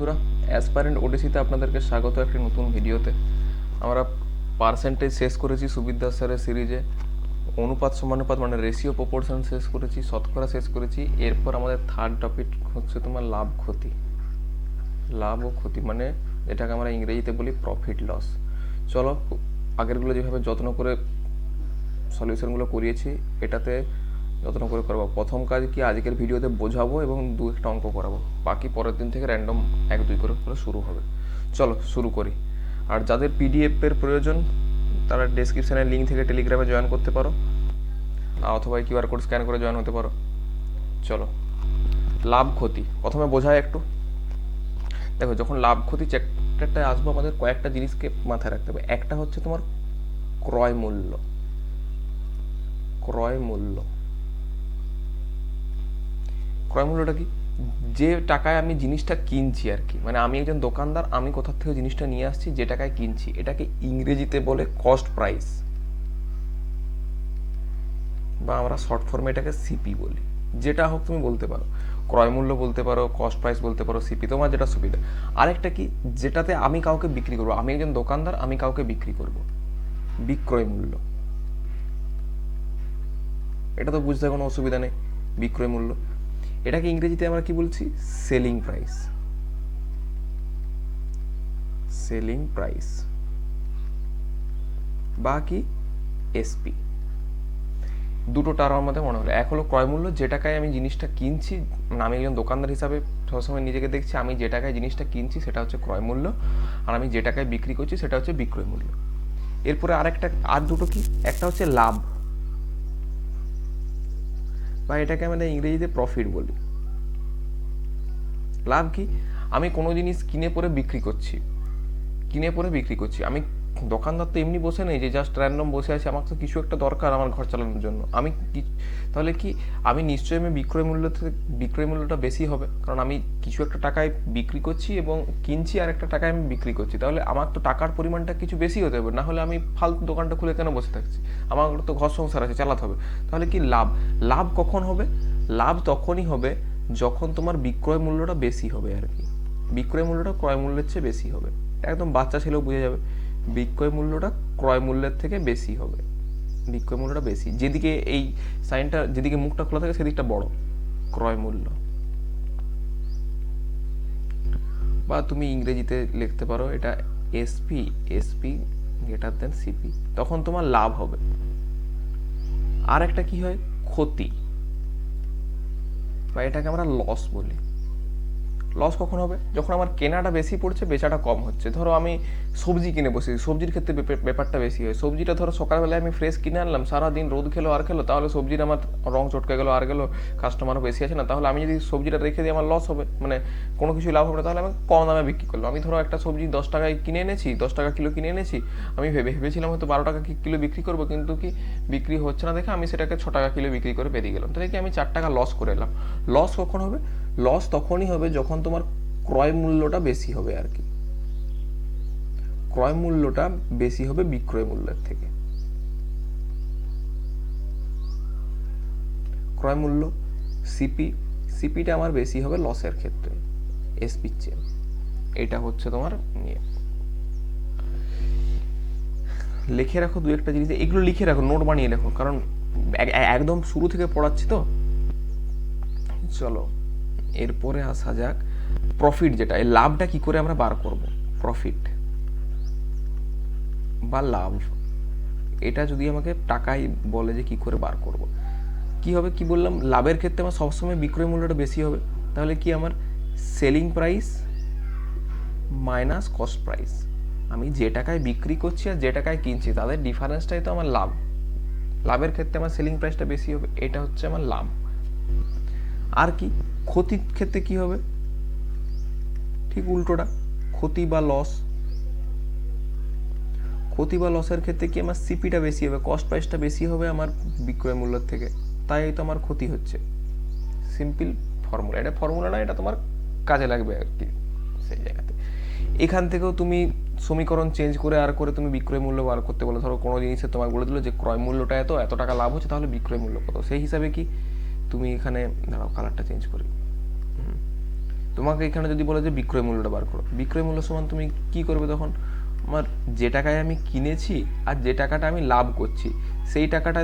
বন্ধুরা অ্যাসপারেন্ট ওডিসিতে আপনাদেরকে স্বাগত একটি নতুন ভিডিওতে আমরা পার্সেন্টেজ শেষ করেছি সুবিদ্যা স্যারের সিরিজে অনুপাত সমানুপাত মানে রেশিও প্রপোর্শন শেষ করেছি, শতকরা শেষ করেছি। এরপর আমাদের থার্ড টপিক হচ্ছে তোমার লাভ ক্ষতি। লাভ ও ক্ষতি মানে এটাকে আমরা ইংরেজিতে বলি প্রফিট লস চলো, আগেরগুলো যেভাবে যত্ন করে সলিউশনগুলো করিয়েছি, এটাতে যত্ন করে করব। প্রথম কাজ কি আজকের ভিডিওতে বোঝাবো এবং দু একটা অঙ্ক করাবো। বাকি পরের দিন থেকে র্যান্ডম এক, দুই করে করে শুরু হবে। চলো, শুরু করি। আর যাদের পিডিএফের প্রয়োজন, তারা ডেসক্রিপশানের লিঙ্ক থেকে টেলিগ্রামে জয়েন করতে পারো। অথবা কিউআর কোড স্ক্যান করে জয়েন হতে পারো। চলো। লাভ ক্ষতি। প্রথমে বোঝায় একটু। দেখো, যখন লাভ ক্ষতি চ্যাপ্টারটায় আসব, আমাদের কয়েকটা জিনিসকে মাথায় রাখতে হবে। একটা হচ্ছে তোমার ক্রয় মূল্য। ক্রয় মূল্য। ক্রয় মূল্যটা কি? যে টাকায় আমি জিনিসটা কিনছি আর কি মানে আমি একজন দোকানদার, আমি কোথার থেকে জিনিসটা নিয়ে আসছি, যে টাকায় কিনছি, এটাকে ইংরেজিতে বলে কস্ট প্রাইস বা আমরা শর্ট ফর্মে এটাকে সিপি বলি। যেটা হোক তুমি বলতে পারো। ক্রয় মূল্য বলতে পারো কস্ট প্রাইস বলতে পারো সিপি তোমার যেটা সুবিধা। আরেকটা কি? যেটাতে আমি কাউকে বিক্রি করব, আমি একজন দোকানদার, আমি কাউকে বিক্রি করব। বিক্রয় মূল্য। এটা তো বুঝতে কোনো অসুবিধা নেই। বিক্রয় মূল্য। এটাকে ইংরেজিতে আমরা কি বলছি? Selling price. Selling price. বা কি? এসপি। দুটো টার আমার মধ্যে মনে হলো। এক হলো ক্রয় মূল্য, যে টাকায় আমি জিনিসটা কিনছি মানে আমি একজন দোকানদার হিসাবে সবসময় নিজেকে দেখছি, আমি যে টাকায় জিনিসটা কিনছি সেটা হচ্ছে ক্রয় মূল্য, আর আমি যে টাকায় বিক্রি করছি সেটা হচ্ছে বিক্রয় মূল্য। এরপরে আরেকটা, আর দুটো কি? একটা হচ্ছে লাভ। বা এটাকে আমরা ইংরেজিতে প্রফিট বলি। লাভ কি? আমি কোনো জিনিস কিনে পরে বিক্রি করছি। কিনে পরে বিক্রি করছি। আমি দোকানদার তো এমনি বসে নেই যে জাস্ট র্যান্ডম বসে আছে, আমার তো কিছু একটা দরকার আমার ঘর চালানোর জন্য। আমি কি, তাহলে কি আমি নিশ্চয়ই আমি বিক্রয় মূল্য থেকে, বিক্রয় মূল্যটা বেশি হবে? কারণ আমি কিছু একটা টাকায় বিক্রি করছি এবং কিনছি আর একটা টাকায় আমি বিক্রি করছি। তাহলে আমার তো টাকার পরিমাণটা কিছু বেশি হতে হবে, না হলে আমি ফালতু দোকানটা খুলে কেন বসে থাকছি? আমার তো ঘর সংসার আছে, চালাতে হবে। তাহলে কি লাভ? লাভ কখন হবে? লাভ তখনই হবে যখন তোমার বিক্রয় মূল্যটা বেশি হবে আর কি। বিক্রয় মূল্যটা ক্রয় মূল্যের চেয়ে বেশি হবে। একদম বাচ্চা ছেলেও বুঝে যাবে। বিক্রয় মূল্যটা ক্রয় মূল্যের থেকে বেশি হবে। বিক্রয় মূল্যটা বেশি। যেদিকে এই সাইনটা, যেদিকে মুখটা খোলা থাকে সেদিকটা বড় ক্রয় মূল্য। বা তুমি ইংরেজিতে লিখতে পারো, এটা SP SP greater than CP তখন তোমার লাভ হবে। আর একটা কি হয়? ক্ষতি। বা এটাকে আমরা লস বলি। লস কখন হবে? যখন আমার কেনাটা বেশি পড়ছে, বেচাটা কম হচ্ছে। ধরো আমি সবজি কিনে বসি সবজির ক্ষেত্রে ব্যাপারটা বেশি হয়। সবজিটা ধরো সকালবেলায় আমি ফ্রেশ কিনে আনলাম, সারাদিন রোদ খেলো, আর খেলো, তাহলে সবজির আমার রং চটকে গেলো, আর গেলো কাস্টমারও বেশি আছে না, তাহলে আমি যদি সবজিটা রেখে দিই আমার লস হবে মানে কোনো কিছু লাভ হবে না, তাহলে আমি কম দামে বিক্রি করলাম। আমি ধরো একটা সবজি দশ টাকায় কিনে এনেছি, দশ টাকা কিলো কিনে এনেছি, আমি ভেবে ভেবেছিলাম হয়তো বারো টাকা কিলো বিক্রি করব, কিন্তু কি বিক্রি হচ্ছে না দেখে আমি সেটাকে ছ টাকা কিলো বিক্রি করে বেরিয়ে গেলাম। তাহলে কি আমি চার টাকা লস করে এলাম? লস কখন হবে? লস তখনই হবে যখন তোমার ক্রয় মূল্যটা বেশি হবে আর কি। ক্রয় মূল্যটা বেশি হবে বিক্রয় মূল্যের থেকে। ক্রয় মূল্য সিপি সিপিটা আমার বেশি হবে লসের ক্ষেত্রে এসপির চেয়ে। এটা হচ্ছে তোমার ইয়ে লিখে রাখো দু একটা জিনিস, এগুলো লিখে রাখো নোট বানিয়ে রাখো, কারণ এক- এক- একদম শুরু থেকে পড়াচ্ছি তো। চলো। এরপরে আসা যাক প্রফিট যেটা, এই লাভটা কি করে আমরা বার করব? প্রফিট বা লাভ, এটা যদি আমাকে টাকাই বলে যে কি করে বার করব। কি হবে? কি বললাম? লাভের ক্ষেত্রে আমার সবসময় বিক্রয় মূল্যটা বেশি হবে। তাহলে কি আমার selling price minus cost price আমি যে টাকায় বিক্রি করছি আর যে টাকায় কিনছি, তাদের ডিফারেন্সটাই তো আমার লাভ। লাভের ক্ষেত্রে আমার সেলিং প্রাইসটা বেশি হবে, এটা হচ্ছে আমার লাভ। আর কি? ক্ষতির ক্ষেত্রে কি হবে? ঠিক উল্টোটা, ক্ষতি বা লস ক্ষতি বা লসের ক্ষেত্রে কি আমার সিপিটা বেশি হবে? কস্ট প্রাইসটা বেশি হবে আমার বিক্রয় মূল্যের থেকে। তাই তো আমার ক্ষতি হচ্ছে। সিম্পল ফর্মুলা এটা ফর্মুলা না, এটা তোমার কাজে লাগবে আর কি সেই জায়গাতে। এখান থেকেও তুমি সমীকরণ চেঞ্জ করে আর করে তুমি বিক্রয় মূল্য বার করতে বলো। ধরো কোনো জিনিসের তোমাকে বলে দিলো যে ক্রয় মূল্যটা এত এত টাকা লাভ হচ্ছে, তাহলে বিক্রয় মূল্য কত? সেই হিসাবে কি তুমি এখানে, দাঁড়াও কালারটা চেঞ্জ করি। তোমাকে এখানে যদি বলে যে বিক্রয় মূল্যটা বার করো, বিক্রয় মূল্য সমান তুমি কি করবে তখন? আমার যে টাকায় আমি কিনেছি আর যে টাকাটা আমি লাভ করছি, সেই টাকাটা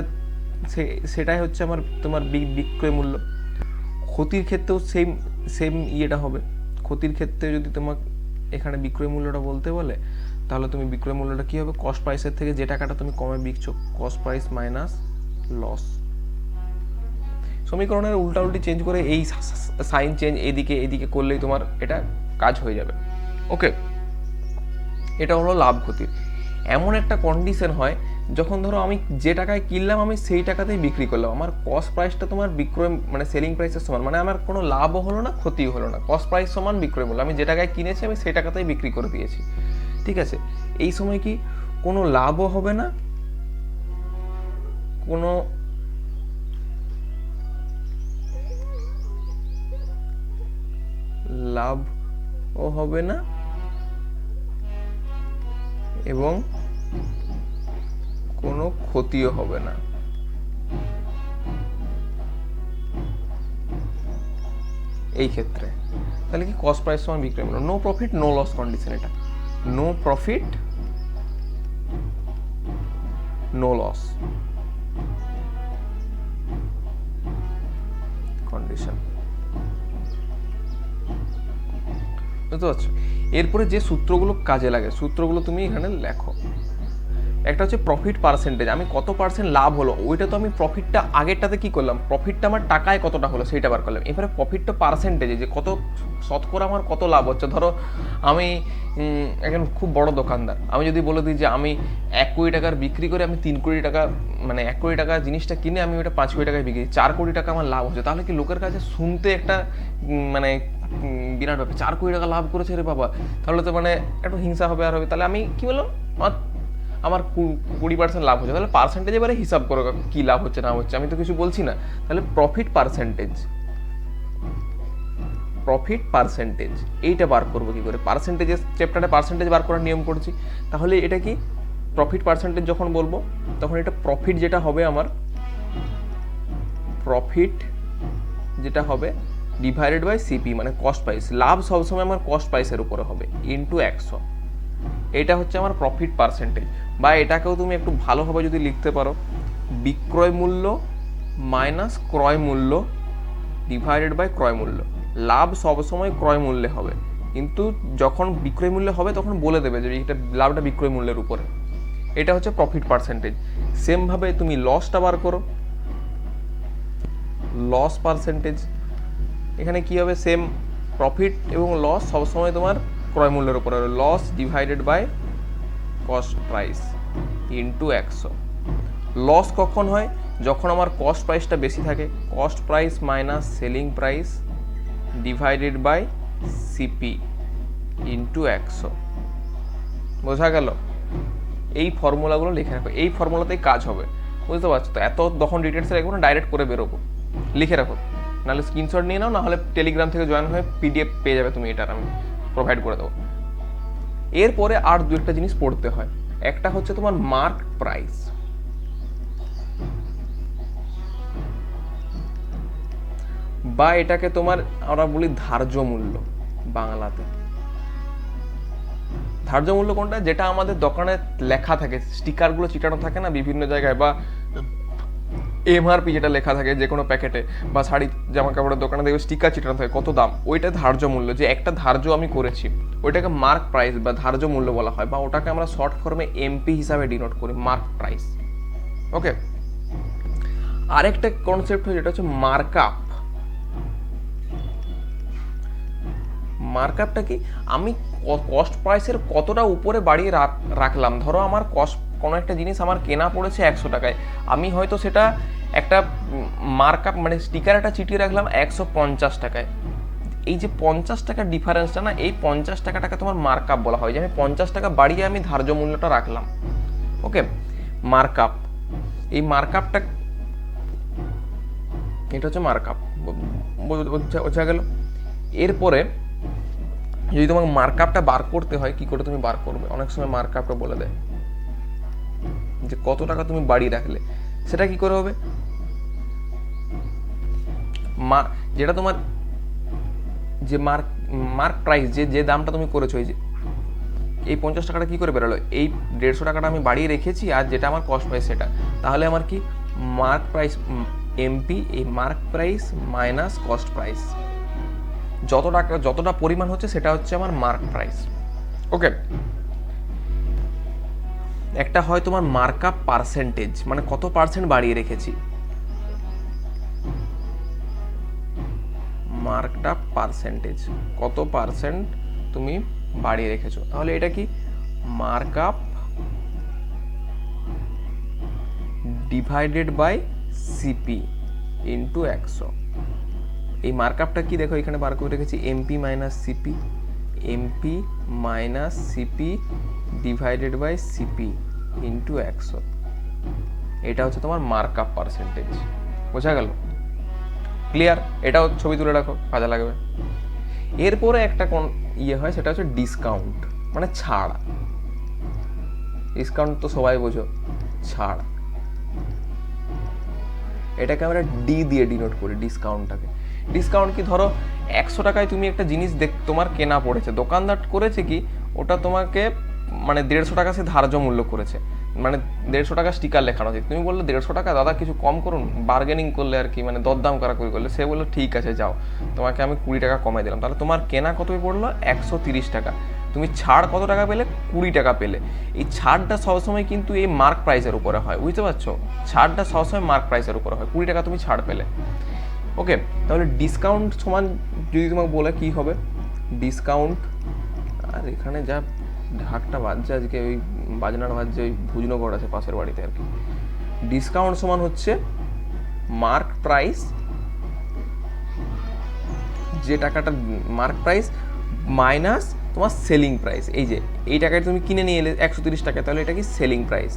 সেটাই হচ্ছে আমার, তোমার বিক্রয় মূল্য। ক্ষতির ক্ষেত্রেও সেম সেম ইয়েটা হবে। ক্ষতির ক্ষেত্রে যদি তোমার এখানে বিক্রয় মূল্যটা বলতে বলে, তাহলে তুমি বিক্রয় মূল্যটা কী হবে? কস্ট প্রাইসের থেকে যে টাকাটা তুমি কমে বিকছো কস্ট প্রাইস মাইনাস লস সমীকরণের উল্টা উল্টি চেঞ্জ করে এই সাইন চেঞ্জ এদিকে এদিকে করলেই তোমার এটা কাজ হয়ে যাবে। ওকে এটা হলো লাভ ক্ষতির। এমন একটা কন্ডিশন হয়, যখন ধরো আমি যে টাকায় কিনলাম, আমি সেই টাকাতেই বিক্রি করলাম। আমার কস্ট প্রাইসটা তোমার বিক্রয় মানে সেলিং প্রাইসের সমান। মানে আমার কোনো লাভও হলো না, ক্ষতিও হলো না। কস্ট প্রাইস সমান, বিক্রয় মূল্য। আমি যে টাকায় কিনেছি, আমি সেই টাকাতেই বিক্রি করে দিয়েছি। ঠিক আছে? এই সময় কি কোনো লাভও হবে না? কোনো লাভও হবে না। এবং কোনো ক্ষতিও হবে না। এই ক্ষেত্রে। তাহলে কি কস্ট প্রাইস সমান বিক্রয় মূল্য? No profit no loss condition এটা। No profit no loss condition বুঝতে পারছ? এরপরে যে সূত্রগুলো কাজে লাগে সূত্রগুলো তুমি এখানে লেখো। একটা হচ্ছে প্রফিট পার্সেন্টেজ আমি কত পার্সেন্ট লাভ হলো ওইটা তো আমি প্রফিটটা আগেরটাতে কি করলাম? প্রফিটটা আমার টাকায় কতটা হলো সেইটা বার করলাম। এবারে প্রফিটটা পার্সেন্টেজে যে কত শতকরা আমার কত লাভ হচ্ছে? ধরো আমি একজন খুব বড় দোকানদার আমি যদি বলে দিই যে আমি এক কোটি টাকার বিক্রি করে আমি তিন কোটি টাকা মানে এক কোটি টাকা জিনিসটা কিনে আমি ওটা পাঁচ কোটি টাকায় বিক্রি করি, চার কোটি টাকা আমার লাভ হচ্ছে তাহলে কি লোকের কাছে শুনতে একটা মানে বিরাট ব্যাপার। চার কোটি টাকা লাভ করেছে রে বাবা তাহলে তো মানে একটু হিংসা হবে আর হবে। তাহলে আমি কি বললাম? আমার কুড়ি পার্সেন্ট লাভ হচ্ছে। তাহলে পার্সেন্টেজ এবারে হিসাব করো কি লাভ হচ্ছে, না হচ্ছে। আমি তো কিছু বলছি না। তাহলে প্রফিট পার্সেন্টেজ প্রফিট পার্সেন্টেজ এইটা বার করব কি করে? পার্সেন্টেজের চ্যাপ্টারে পার্সেন্টেজ বার করার নিয়ম করছি। তাহলে এটা কি? প্রফিট পার্সেন্টেজ যখন বলব, তখন এটা প্রফিট যেটা হবে আমার প্রফিট যেটা হবে ডিভাইডেড বাই সিপি মানে কস্ট প্রাইস লাভ সবসময় আমার কস্ট প্রাইসের উপরে হবে ইন্টু একশো। এটা হচ্ছে আমার প্রফিট পার্সেন্টেজ বা এটাকেও তুমি একটু ভালোভাবে যদি লিখতে পারো, বিক্রয় মূল্য মাইনাস ক্রয় মূল্য ডিভাইডেড বাই ক্রয় মূল্য। লাভ সবসময় ক্রয় মূল্যে হবে। কিন্তু যখন বিক্রয় মূল্য হবে, তখন বলে দেবে যে এটা লাভটা বিক্রয় মূল্যের উপরে। এটা হচ্ছে প্রফিট পার্সেন্টেজ সেমভাবে তুমি লসটা বার করো। লস পার্সেন্টেজ এখানে কি হবে? সেম প্রফিট এবং লস সবসময় তোমার ক্রয় মূল্যের উপরে loss divided by cost price into একশো। লস কখন হয়? যখন আমার কস্ট প্রাইসটা বেশি থাকে cost price minus selling price divided by CP into একশো। বোঝা গেল? এই ফর্মুলাগুলো লিখে রাখো। এই ফর্মুলাতেই কাজ হবে। বুঝতে পারছ তো? এত তখন ডিটেলসে রাখব না ডাইরেক্ট করে বেরোবো। লিখে রাখো। নাহলে স্ক্রিনশট নিয়ে নাও, নাহলে টেলিগ্রাম থেকে জয়েন হয়ে পিডিএফ পেয়ে যাবে তুমি এটার আমি। প্রোভাইড করে দেবো। এরপরে আর দু একটা জিনিস পড়তে হয়। একটা হচ্ছে তোমার মার্ক প্রাইস বা এটাকে তোমার আমরা বলি ধার্য মূল্য বাংলাতে। ধার্য মূল্য কোনটা? যেটা আমাদের দোকানে লেখা থাকে স্টিকারগুলো চিটানো থাকে না বিভিন্ন জায়গায় বা এমআরপি যেটা লেখা থাকে যে কোনো প্যাকেটে বা শাড়ি, জামা কাপড়ের দোকানে দেখবে স্টিকার চিটানো থাকে, কত দাম। ওইটা ধার্য মূল্য, যে একটা ধার্য আমি করেছি, ওইটাকে মার্ক প্রাইস বা ধার্য মূল্য বলা হয়, বা ওটাকে আমরা শর্ট ফর্মে এমপি হিসাবে ডিনোট করি মার্ক প্রাইস ওকে আরেকটা কনসেপ্ট হয় যেটা হচ্ছে মার্কআপ মার্কআপটা কি? আমি কস্ট প্রাইসের কতটা উপরে বাড়িয়ে রাখলাম? ধরো আমার কস্ট কোনো একটা জিনিস আমার কেনা পড়েছে একশো টাকায়। আমি হয়তো সেটা একটা মার্কআপ মানে স্টিকার একটা চিটিয়ে রাখলাম একশো পঞ্চাশ টাকায়। এই যে পঞ্চাশ টাকার ডিফারেন্সটা না, এই পঞ্চাশ টাকাটাকে তোমার মার্কআপ বলা হয় যে আমি পঞ্চাশ টাকা বাড়িয়ে আমি ধার্য মূল্যটা রাখলাম। ওকে মার্কআপ এই মার্কআপটা এটা হচ্ছে মার্কআপ বোঝা গেল? এরপরে যদি তোমাকে মার্কআপটা বার করতে হয়, কি করে তুমি বার করবে? অনেক সময় মার্কআপটা বলে দেয় যে কত টাকা তুমি বাড়ি রাখলে। সেটা কি করে হবে? মা, যেটা তোমার যে মার্ক মার্ক প্রাইস, যে যে দামটা তুমি করেছ যে, এই পঞ্চাশ টাকাটা কী করে বেরোলো? এই দেড়শো টাকাটা আমি বাড়িয়ে রেখেছি আর যেটা আমার কস্ট প্রাইস সেটা। তাহলে আমার কি মার্ক প্রাইস এমপি এই mark price minus cost price যত টাকা যতটা পরিমাণ হচ্ছে সেটা হচ্ছে আমার মার্ক প্রাইস। ওকে একটা হয় তোমার মার্কআপ পার্সেন্টেজ মানে কত পার্সেন্ট বাড়িয়ে রেখেছি? মার্কটা পার্সেন্টেজ কত পার্সেন্ট তুমি বাড়িয়ে রেখেছো? তাহলে এটা কি? Markup divided by CP into একশো। এই মার্কআপটা কি দেখো, এখানে বার করে রেখেছি MP minus CP MP minus CP divided by CP into একশো এটা হচ্ছে তোমার মার্কআপ পার্সেন্টেজ বোঝা গেল? ক্লিয়ার এটাও ছবি তুলে রাখো কাজে লাগবে। এরপরে একটা কোন ইয়ে হয়, সেটা হচ্ছে ডিসকাউন্ট মানে ছাড়। ডিসকাউন্ট তো সবাই বোঝো, ছাড়। এটাকে আমরা ডি দিয়ে ডিনোট করি ডিসকাউন্টটাকে ডিসকাউন্ট কি, ধরো, একশো টাকায় তুমি একটা জিনিস দেখ, তোমার কেনা পড়েছে। দোকানদার করেছে কি, ওটা তোমাকে মানে দেড়শো টাকা সে ধার্য মূল্য করেছে। মানে দেড়শো টাকা স্টিকার লেখানো আছে তুমি বললে দেড়শো টাকা, দাদা কিছু কম করুন। বার্গেনিং করলে আর কি মানে দরদাম করা করে করলে। সে বলল, ঠিক আছে, যাও। তোমাকে আমি কুড়ি টাকা কমাই দিলাম। তাহলে তোমার কেনা কত পড়ল? একশো তিরিশ টাকা। তুমি ছাড় কত টাকা পেলে? কুড়ি টাকা পেলে। এই ছাড়টা সবসময় কিন্তু এই মার্ক প্রাইসের উপরে হয়। বুঝতে পারছ? ছাড়টা সবসময় মার্ক প্রাইসের উপরে হয়। কুড়ি টাকা তুমি ছাড় পেলে। ওকে, তাহলে ডিসকাউন্ট সমান যদি তোমাকে বলে কি হবে? ডিসকাউন্ট আর এখানে যা ঢাকটা বাজছে আজকে, ওই বাজনার বাজছে, ওই ভুজনগর আছে পাশের বাড়িতে আর কি। ডিসকাউন্ট সমান হচ্ছে মার্ক প্রাইস যে টাকাটা মার্ক প্রাইস মাইনাস তোমার সেলিং প্রাইস এই যে, এই টাকায় তুমি কিনে নিয়ে এলে একশো তিরিশ টাকা তাহলে এটা কি সেলিং প্রাইস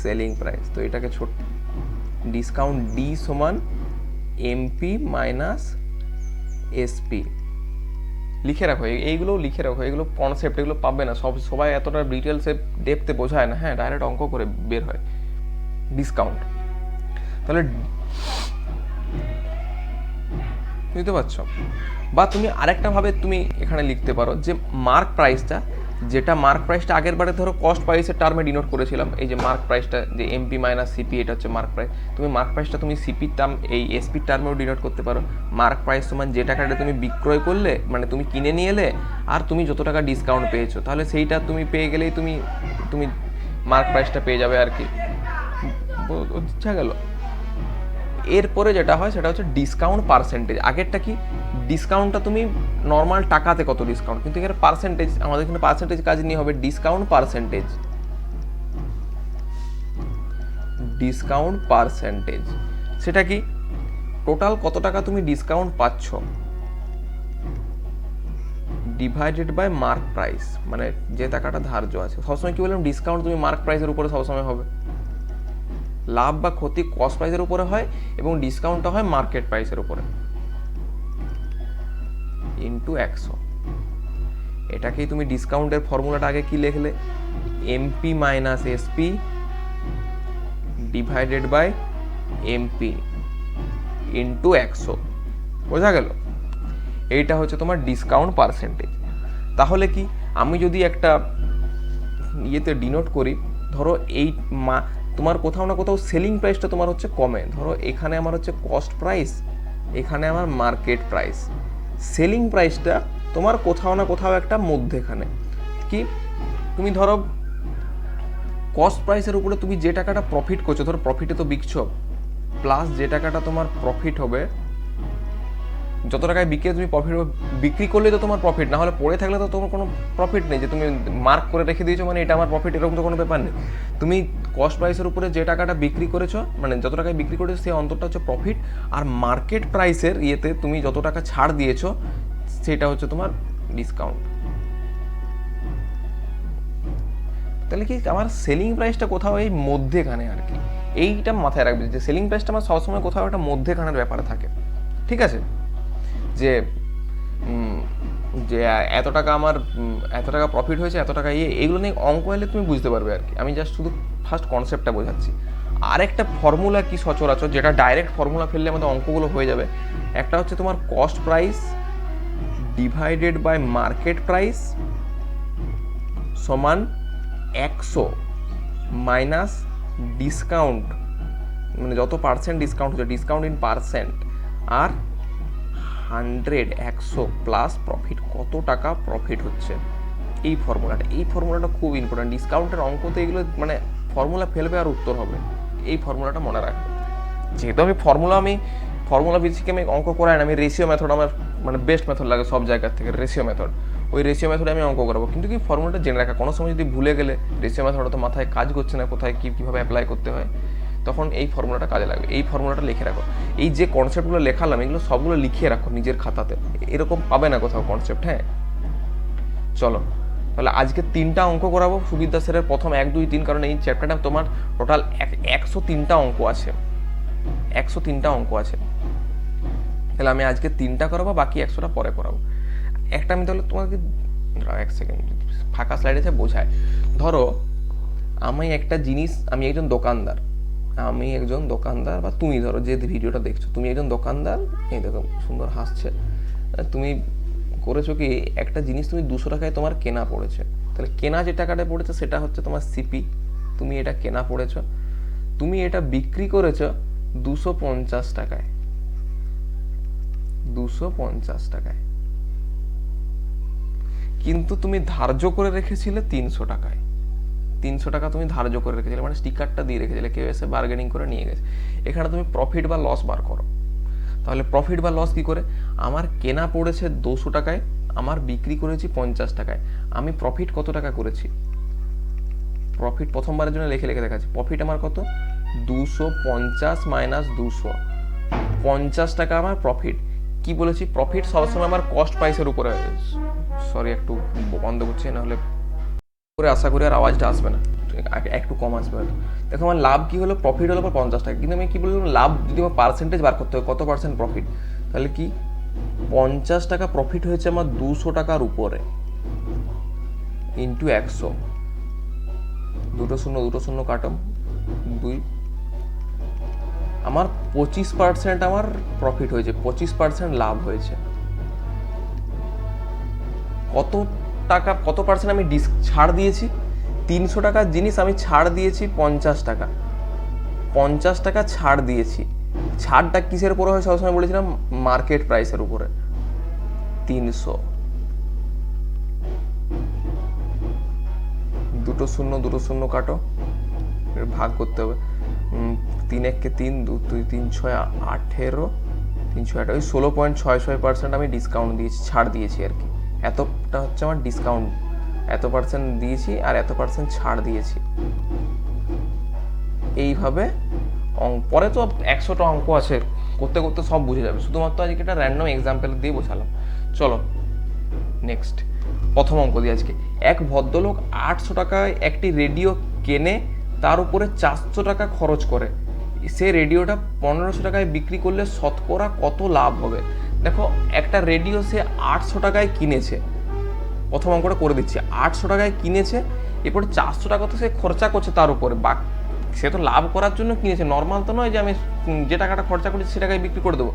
সেলিং প্রাইস তো এটাকে ছোট ডিসকাউন্ট ডি সমান এমপি মাইনাস এসপি লিখে রাখো, এই- এইগুলোও লিখে রাখো, এগুলো কনসেপ্ট এগুলো পাবে না। সব সবাই এতটা ডিটেলসে ডেপতে বোঝায় না হ্যাঁ ডাইরেক্ট অঙ্ক করে বের হয়। ডিসকাউন্ট তাহলে বুঝতে পারছ? বা তুমি আরেকটা ভাবে তুমি এখানে লিখতে পারো যে মার্ক প্রাইসটা যেটা মার্ক প্রাইসটা আগের বারে ধরো কস্ট প্রাইসের টার্মে ডিনোট করেছিলাম, এই যে মার্ক প্রাইসটা যে এমপি মাইনাস সিপি এটা হচ্ছে মার্ক প্রাইস তুমি মার্ক প্রাইসটা তুমি সিপির টার্ম এই এসপির টার্মেও ডিনোট করতে পারো। মার্ক প্রাইস সমান যে টাকাটা তুমি বিক্রয় করলে মানে তুমি কিনে নিয়ে এলে, আর তুমি যত টাকা ডিসকাউন্ট পেয়েছ, তাহলে সেইটা তুমি পেয়ে গেলেই তুমি তুমি মার্ক প্রাইসটা পেয়ে যাবে আর কি। বুঝা গেল? এরপরে যেটা হয়, সেটা হচ্ছে ডিসকাউন্ট পার্সেন্টেজ আগেরটা কি? ডিসকাউন্টটা তুমি নর্মাল টাকাতে কত ডিসকাউন্ট কিন্তু এখানে পার্সেন্টেজ আমাদের এখানে পার্সেন্টেজ কাজ নিয়ে হবে ডিসকাউন্ট পার্সেন্টেজ ডিসকাউন্ট পার্সেন্টেজ সেটা কি? টোটাল কত টাকা তুমি ডিসকাউন্ট পাচ্ছ? ডিভাইডেড বাই মার্ক প্রাইস মানে যে টাকাটা ধার্য আছে। সবসময় কি বললাম? ডিসকাউন্ট তুমি মার্ক প্রাইসের উপরে সবসময় হবে। লাভ বা ক্ষতি কস্ট প্রাইসের উপরে হয় এবং ডিসকাউন্টটা হয় মার্কেট প্রাইসের উপরে। ইন্টু একশো এটাকেই তুমি ডিসকাউন্টের ফর্মুলাটা আগে কি লিখলে? MP minus SP divided by MP into একশো বোঝা গেল? এইটা হচ্ছে তোমার ডিসকাউন্ট পার্সেন্টেজ তাহলে কি? আমি যদি একটা ইয়েতে ডিনোট করি, ধরো এই তোমার কোথাও না কোথাও সেলিং প্রাইসটা তোমার হচ্ছে কমে। ধরো এখানে আমার হচ্ছে কস্ট প্রাইস এখানে আমার মার্কেট প্রাইস সেলিং প্রাইসটা তোমার কোথাও না কোথাও একটা মধ্যেখানে। কি? তুমি ধরো কস্ট প্রাইসের উপরে তুমি যে টাকাটা প্রফিট করছ, ধরো প্রফিটে তো বিকছো প্লাস যে টাকাটা তোমার প্রফিট হবে যত টাকায় বিক্রি তুমি প্রফিট বিক্রি করলে তো তোমার প্রফিট না হলে পড়ে থাকলে তো তোমার কোনো প্রফিট নেই যে তুমি মার্ক করে রেখে দিয়েছ মানে এটা আমার প্রফিট এরকম তো কোনো ব্যাপার নেই। তুমি কস্ট প্রাইসের উপরে যে টাকাটা বিক্রি করেছ মানে যত টাকায় বিক্রি করেছ, সেই অন্তরটা হচ্ছে প্রফিট আর মার্কেট প্রাইসের ইয়েতে তুমি যত টাকা ছাড় দিয়েছ, সেটা হচ্ছে তোমার ডিসকাউন্ট তাহলে কি আমার সেলিং প্রাইসটা কোথাও এই মধ্যেখানে আর কি? এইটা মাথায় রাখবে যে সেলিং প্রাইসটা আমার সবসময় কোথাও একটা মধ্যেখানের ব্যাপারে থাকে। ঠিক আছে? যে যে, এত টাকা আমার এত টাকা প্রফিট হয়েছে, এত টাকা ইয়ে এইগুলো নিয়ে অঙ্ক এলে তুমি বুঝতে পারবে আর কি। আমি জাস্ট শুধু ফার্স্ট কনসেপ্টটা বোঝাচ্ছি। আরেকটা ফর্মুলা কি সচরাচর, যেটা ডাইরেক্ট ফর্মুলা ফেললে আমাদের অঙ্কগুলো হয়ে যাবে, একটা হচ্ছে তোমার cost price divided by market price সমান একশো মাইনাস ডিসকাউন্ট মানে যত পার্সেন্ট ডিসকাউন্ট হচ্ছে ডিসকাউন্ট ইন পার্সেন্ট আর হান্ড্রেড, একশো প্লাস প্রফিট কত টাকা প্রফিট হচ্ছে? এই ফর্মুলাটা এই ফর্মুলাটা খুব ইম্পর্টেন্ট ডিসকাউন্টের অঙ্কতে এগুলো মানে ফর্মুলা ফেলবে আর উত্তর হবে। এই ফর্মুলাটা মনে রাখবে যেহেতু আমি ফর্মুলা আমি ফর্মুলা বেসিকে আমি অঙ্ক করাই না, আমি রেশিও মেথড আমার মানে বেস্ট মেথড লাগে সব জায়গার থেকে রেশিও মেথড ওই রেশিও মেথডে আমি অঙ্ক করাবো। কিন্তু কি ফর্মুলাটা জেনে রাখা, কোনো সময় যদি ভুলে গেলে রেশিও মেথড তো মাথায় কাজ করছে না, কোথায় কী, কীভাবে অ্যাপ্লাই করতে হয়। তখন এই ফর্মুলাটা কাজে লাগবে। এই ফর্মুলাটা লিখে রাখো। এই যে কনসেপ্টগুলো লেখালাম, এগুলো সবগুলো লিখিয়ে রাখো নিজের খাতাতে। এরকম পাবে না কোথাও কনসেপ্ট হ্যাঁ? চলো, তাহলে আজকে তিনটা অঙ্ক করাবো সুবিদ্যা স্যারের প্রথম এক, দুই, তিন, কারণ এই চ্যাপ্টারটা তোমার টোটাল এক, একশো তিনটা অঙ্ক আছে। একশো তিনটা অঙ্ক আছে। তাহলে আমি আজকে তিনটা করাবো, বাকি একশোটা পরে করাবো। একটা আমি তাহলে তোমাকে এক সেকেন্ড ফাঁকা স্লাইডে বোঝায়। ধরো, আমি একটা জিনিস, আমি একজন দোকানদার। আমি একজন দোকানদার বা তুমি ধরো যে ভিডিওটা দেখছ, তুমি একজন দোকানদার, এই দেখো সুন্দর হাসছে। তুমি করেছ কি, একটা জিনিস তুমি দুশো টাকায় তোমার কেনা পড়েছে। তাহলে কেনা যে টাকাটা পড়েছে সেটা হচ্ছে তোমার সিপি তুমি এটা কেনা পড়েছো। তুমি এটা বিক্রি করেছ দুশো পঞ্চাশ টাকায়। দুশো পঞ্চাশ টাকায়। কিন্তু তুমি ধার্য করে রেখেছিলে তিনশো টাকায়। তিনশো টাকা তুমি ধার্য করে রেখেছিলে মানে স্টিকারটা দিয়ে রেখেছিলে কেউ এসে বার্গেনিং করে নিয়ে গেছে। এখানে তুমি প্রফিট বা লস বার করো। তাহলে প্রফিট বা লস কি করে? আমার কেনা পড়েছে দুশো টাকায়, আমার বিক্রি করেছি পঞ্চাশ টাকায়। আমি প্রফিট কত টাকা করেছি? প্রফিট প্রথমবারের জন্য লেখে লিখে দেখাচ্ছি। প্রফিট আমার কত? দুশো পঞ্চাশ মাইনাস দুশো। পঞ্চাশ টাকা আমার প্রফিট কি বলেছি? প্রফিট সবসময় আমার কস্ট প্রাইসের উপরে সরি একটু বন্ধ করছি, নাহলে করে আশা করি আর আওয়াজটা আসবে না। একটু কম আসবে হয়তো। দেখো, আমার লাভ কী হলো? প্রফিট হলো পর পঞ্চাশ টাকা। কিন্তু আমি কি বললাম, লাভ যদি আমার পার্সেন্টেজ বার করতে হয়, কত পার্সেন্ট প্রফিট তাহলে কি? পঞ্চাশ টাকা প্রফিট হয়েছে আমার দুশো টাকার উপরে। ইন্টু একশো। দুটো শূন্য দুটো শূন্য কাটো দুই। আমার পঁচিশ পার্সেন্ট আমার প্রফিট হয়েছে। পঁচিশ পার্সেন্ট লাভ হয়েছে। কত টাকা কত পার্সেন্ট আমি ডিস ছাড় দিয়েছি? তিনশো টাকার জিনিস আমি ছাড় দিয়েছি পঞ্চাশ টাকা। পঞ্চাশ টাকা ছাড় দিয়েছি। ছাড়টা কিসের উপরে হয়? সবসময় বলেছিলাম মার্কেট প্রাইসের উপরে। তিনশো। দুটো শূন্য দুটো শূন্য কাটো। ভাগ করতে হবে। তিন এককে তিন, দু, দুই, তিন, ছয়, আঠেরো। তিন, ছয়, আঠেরো। ওই ষোলো পয়েন্ট ছয় ছয় পার্সেন্ট আমি ডিসকাউন্ট দিয়েছি, ছাড় দিয়েছি আর কি। এতটা হচ্ছে আমার ডিসকাউন্ট এত পার্সেন্ট দিয়েছি আর এত পার্সেন্ট ছাড় দিয়েছি। এইভাবে পরে তো একশোটা অঙ্ক আছে, করতে করতে সব বুঝে যাবে। শুধুমাত্র আজকে একটা র্যান্ডম এক্সাম্পল দিয়ে বোঝালাম চলো নেক্সট প্রথম অঙ্ক দিয়ে আজকে। এক ভদ্রলোক আটশো টাকায় একটি রেডিও কেনে, তার উপরে চারশো টাকা খরচ করে। সে রেডিওটা পনেরোশো টাকায় বিক্রি করলে শতকরা কত লাভ হবে? দেখো, একটা রেডিও সে আটশো টাকায় কিনেছে। প্রথম অঙ্কটা করে দিচ্ছি। আটশো টাকায় কিনেছে, এরপর চারশো টাকা তো সে খরচা করছে তার উপরে। বা সে তো লাভ করার জন্য কিনেছে। নর্মাল তো নয় যে আমি যে টাকাটা খরচা করেছি সে টাকায় বিক্রি করে দেবো।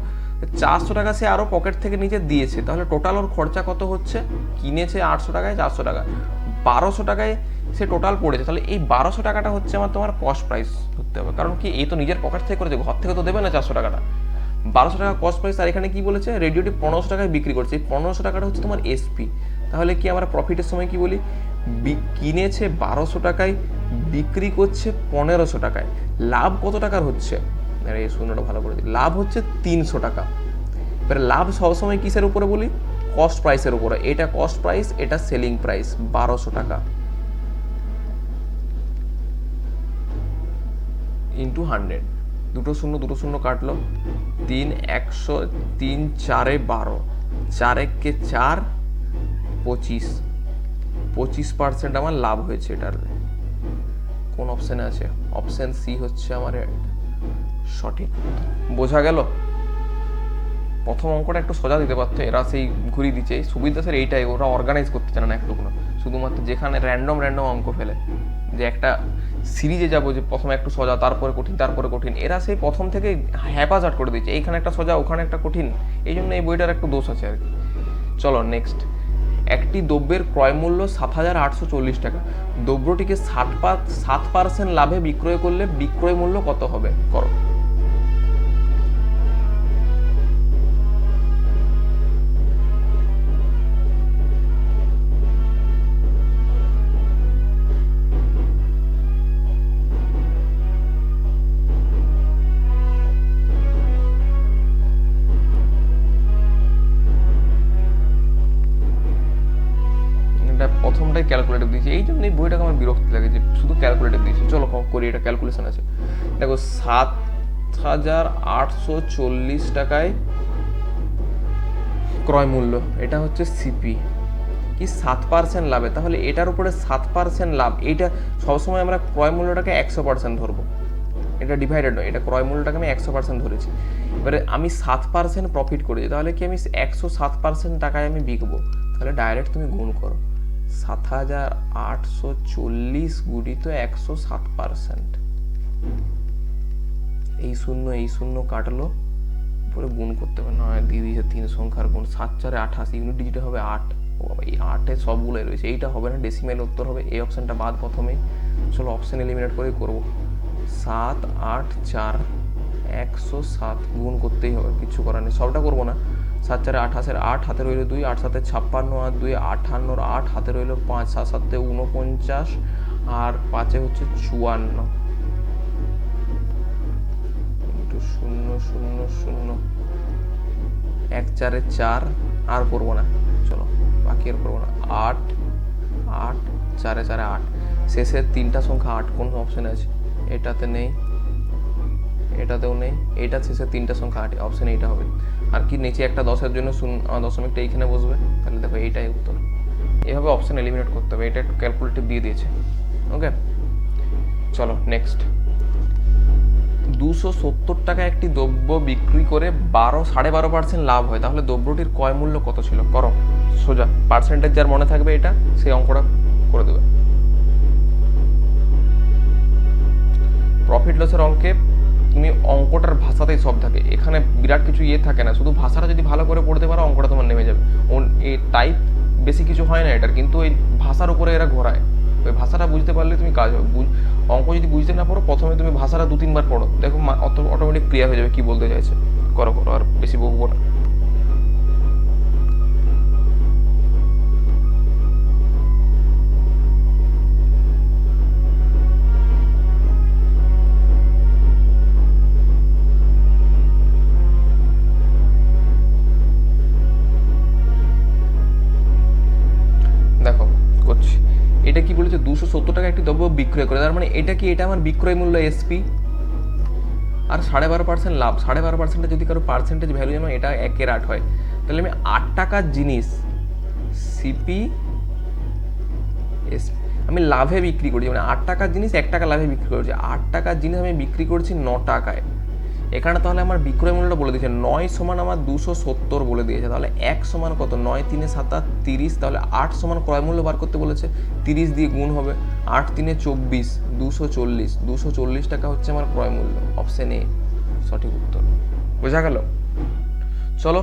চারশো টাকা সে আরও পকেট থেকে নিজে দিয়েছে। তাহলে টোটাল ওর খরচা কত হচ্ছে? কিনেছে আটশো টাকায়, চারশো টাকা। বারোশো টাকায় সে টোটাল পড়েছে। তাহলে এই বারোশো টাকাটা হচ্ছে আমার তোমার কস্ট প্রাইস ধরতে হবে। কারণ কি, এই তো নিজের পকেট থেকে করেছে। ঘর থেকে তো দেবে না চারশো টাকাটা। বারোশো টাকা কস্ট প্রাইস আর এখানে কি বলেছে? রেডিওটি পনেরোশো টাকায় বিক্রি করছে। পনেরোশো টাকাটা হচ্ছে তোমার এসপি তাহলে কি আমরা প্রফিটের সময় কি বলি? কিনেছে বারোশো টাকায়, বিক্রি করছে পনেরোশো টাকায়। লাভ কত টাকার হচ্ছে? এই শূন্যটা ভালো করে দিই। লাভ হচ্ছে তিনশো টাকা। এবারে লাভ সবসময় কিসের উপরে বলি? কস্ট প্রাইসের উপরে। এটা কস্ট প্রাইস এটা সেলিং প্রাইস বারোশো টাকা। ইন্টু হান্ড্রেড দুটো শূন্য দুটো শূন্য কাটলো। তিন একশো, তিন চারে বারো, চার এককে চার, পঁচিশ। পঁচিশ পার্সেন্ট আমার লাভ হয়েছে এটার। কোন অপশানে আছে? অপশান সি হচ্ছে আমার সঠিক বোঝা গেল? প্রথম অঙ্কটা একটু সোজা দিতে পারতো, এরা সেই ঘুরিয়ে দিচ্ছে। সুবিধা স্যার এইটাই, ওরা অর্গানাইজ করতে চায় না একটুকুনো। শুধুমাত্র যেখানে র্যান্ডম র্যান্ডম অঙ্ক ফেলে, যে একটা সিরিজে যাব, যে প্রথমে একটু সোজা, তারপরে কঠিন তারপরে কঠিন। এরা সেই প্রথম থেকে হ্যাপাজার্ট করে দিচ্ছে এইখানে একটা সোজা, ওখানে একটা কঠিন। এই জন্য এই বইটার একটু দোষ আছে আর কি। চলো নেক্সট একটি দ্রব্যের ক্রয় মূল্য সাত হাজার আটশো চল্লিশ টাকা। দ্রব্যটিকে ষাট পার সাত পার্সেন্ট লাভে বিক্রয় করলে বিক্রয় মূল্য কত হবে? করো। বিরক্তি লাগে যে শুধু ক্যালকুলেটর দিয়েছে চলো করি, এটা ক্যালকুলেশন আছে। দেখো, সাত হাজার আটশো চল্লিশ টাকায় ক্রয় মূল্য, এটা হচ্ছে সিপি কি সাত পার্সেন্ট লাভে? তাহলে এটার উপরে সাত পার্সেন্ট লাভ, এইটা সবসময় আমরা ক্রয় মূল্যটাকে একশো পার্সেন্ট ধরবো। এটা ডিভাইডেড নয়, এটা ক্রয় মূল্যটাকে আমি একশো পার্সেন্ট ধরেছি। এবারে আমি সাত পার্সেন্ট প্রফিট করেছি, তাহলে কি আমি একশো সাত পার্সেন্ট টাকায় আমি বিকবো? তাহলে ডাইরেক্ট তুমি গুণ করো। সাত হাজার আটশো চল্লিশ গুণিত একশো সাত পার্সেন্ট। এই শূন্য এই শূন্য কাটলো। পরে গুণ করতে হবে, নয় দিয়ে দিয়েছে তিন সংখ্যার গুণ, সাত, চারে, আঠাশ, ইউনিট ডিজিটে হবে আট। ও এই আটে সবগুলোই রয়েছে, এইটা হবে না ডেসিমেল উত্তর হবে, এই অপশানটা বাদ প্রথমে। চলো অপশান এলিমিনেট করে করব। সাত, আট, চার, একশো সাত গুণ করতেই হবে, কিছু করার নেই, সবটা করব না। সাত চারে আঠাশের আট, হাতে রইল দুই, আট সাতে ছাপ্পান্ন, আর দুই আঠান্নর আট, হাতে রইল পাঁচ, সাত সাতে উনপঞ্চাশ আর পাঁচে হচ্ছে চুয়ান্ন। শূন্য শূন্য শূন্য। এক চারে চার, আর করব না। চলো, বাকি আর করব না। আট আট, চারে চারে আট। শেষের তিনটা সংখ্যা আট, কোন অপশানে আছে? এটাতে নেই, এটাতেও নেই এটা শেষের তিনটা সংখ্যা আট। অপশান এইটা হবে। আর কি নিচে একটা দশের জন্য দশমিকটা এইখানে বসবে। তাহলে দেখো এইটাই উত্তর। এভাবে অপশান এলিমিনেট করতে হবে, এটা একটু ক্যালকুলেটিভ দিয়ে দিয়েছে। ওকে চলো নেক্সট দুশো সত্তর টাকা একটি দ্রব্য বিক্রি করে বারো, সাড়ে বারো পার্সেন্ট লাভ হয়। তাহলে দ্রব্যটির ক্রয় মূল্য কত ছিল? করো। সোজা পার্সেন্টেজ যার মনে থাকবে এটা, সেই অঙ্কটা করে দেবে। প্রফিট লসের অঙ্কে তুমি অঙ্কটার ভাষাতেই সব থাকে। এখানে বিরাট কিছু ইয়ে থাকে না। শুধু ভাষাটা যদি ভালো করে পড়তে পারো, অঙ্কটা তোমার নেমে যাবে। এই টাইপ বেশি কিছু হয় না এটার। কিন্তু এই ভাষার উপরে এরা ঘোরায়। ওই ভাষাটা বুঝতে পারলে তুমি কাজ হবে। অঙ্ক যদি বুঝতে না পারো, প্রথমে তুমি ভাষাটা দু তিনবার পড়ো। দেখো অটোমেটিক ক্লিয়ার হয়ে যাবে কি বলতে চাইছে। করো করো, আর বেশি বকবো না। দুশো সত্তর টাকা একটি দ্রব্য বিক্রয় করে। তার মানে এটা কি, এটা আমার বিক্রয় মূল্য এসপি আর সাড়ে বারো পার্সেন্ট লাভ, সাড়ে বারো পার্সেন্টে যদি কারও পার্সেন্টেজ ভ্যালু জানো, এটা একের আট হয়। তাহলে আমি আট টাকার জিনিস সিপি এস আমি লাভে বিক্রি করছি মানে আট টাকার জিনিস এক টাকা লাভে বিক্রি করছি। আট টাকার জিনিস আমি বিক্রি করছি ন টাকায়। এখানে তাহলে আমার বিক্রয় মূল্যটা বলে দিয়েছে, নয় সমান আমার দুশো সত্তর বলে দিয়েছে, তাহলে এক সমান কত? নয় তিনে সাতাশ, তিরিশ, তাহলে আট সমান ক্রয় মূল্য বার করতে বলেছে, তিরিশ দিয়ে গুণ হবে, আট তিনে চব্বিশ, দুশো চল্লিশ দুশো চল্লিশ টাকা হচ্ছে আমার ক্রয় মূল্য অপশন এ সঠিক উত্তর। বোঝা গেল? চলো,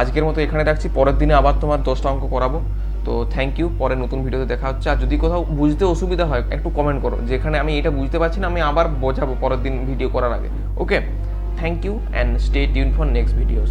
আজকের মতো এখানে রাখছি, পরের দিনে আবার তোমার দশটা অঙ্ক করাবো, তো থ্যাংক ইউ পরে নতুন ভিডিওতে দেখা হচ্ছে, আর যদি কোথাও বুঝতে অসুবিধা হয়, একটু কমেন্ট করো, যেখানে আমি এটা বুঝতে পারছি না, আমি আবার বোঝাবো পরের দিন ভিডিও করার আগে okay thank you and stay tune for next videos